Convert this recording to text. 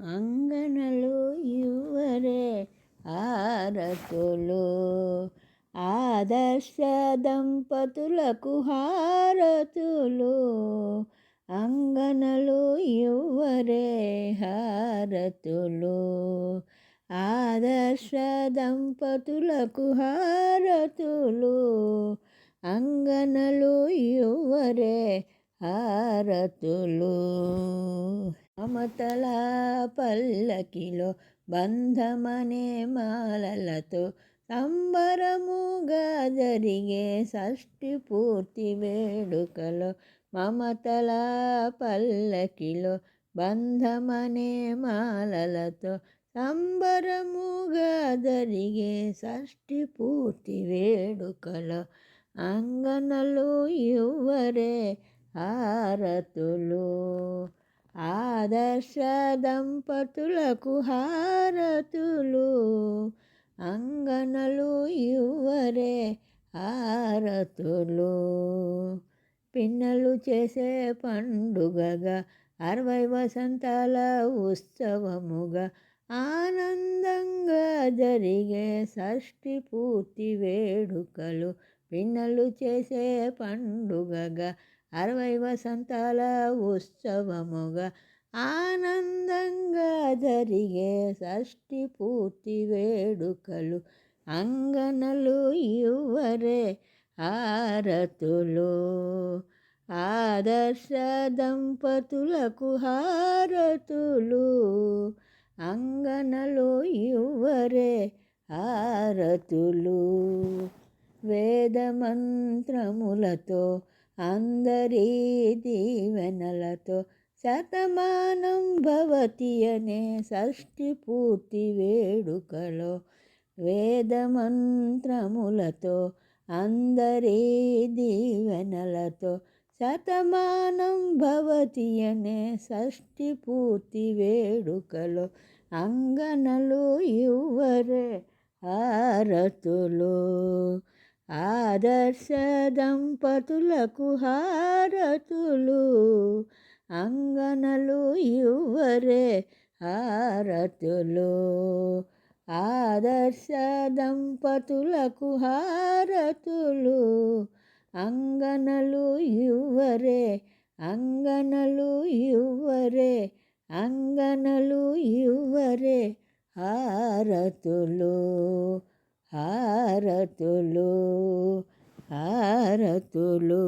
అంగనలు ఇవ్వరే హారతులు. ఆదర్శ దంపతులకు హారతులు. అంగనలు ఇవ్వరే హారతులు. ఆదర్శ దంపతులకు హారతులు. అంగనలు ఇవ్వరే హారతులు. మమతల పల్లకిలో బంధమనే మాలలతో సంబరముగా జరిగే షష్ఠి పూర్తి వేడుకలో మమతల పల్లకిలో బంధమనే మాలలతో సంబరముగా జరిగే షష్ఠి పూర్తి వేడుకలో అంగనలు యువరే హారతులు ఆదర్శ దంపతులకు హారతులు అంగనలు యువరే హారతులు. పిన్నలు చేసే పండుగగా అరవై వసంతాల ఉత్సవముగా ఆనందంగా జరిగే షష్ఠి పూర్తి వేడుకలు పిన్నలు చేసే పండుగగా అరవై వసంతాల ఉత్సవముగా ఆనందంగా జరిగే షష్ఠి పూర్తి వేడుకలు అంగనలు ఇవ్వరే హారతులు. ఆదర్శ దంపతులకు హారతులు అంగనలు ఇవ్వరే హారతులు. వేదమంత్రములతో అందరి దీవెనలతో శతమానం భవతి అనే షష్ఠి పూర్తి వేడుకలో వేదమంత్రములతో అందరి దీవెనలతో శతమానం భవతి అనే షష్ఠి పూర్తి వేడుకలో అంగనలు యువరే హారతులు. ఆదర్శ దంపతులకు హారతులు అంగనలు ఇవ్వరే హారతులు. ఆదర్శ దంపతులకు హారతులు అంగనలు ఇవ్వరే అంగనలు ఇవ్వరే అంగనలు ఇవ్వరే హారతులు. హారతులు హారతులు.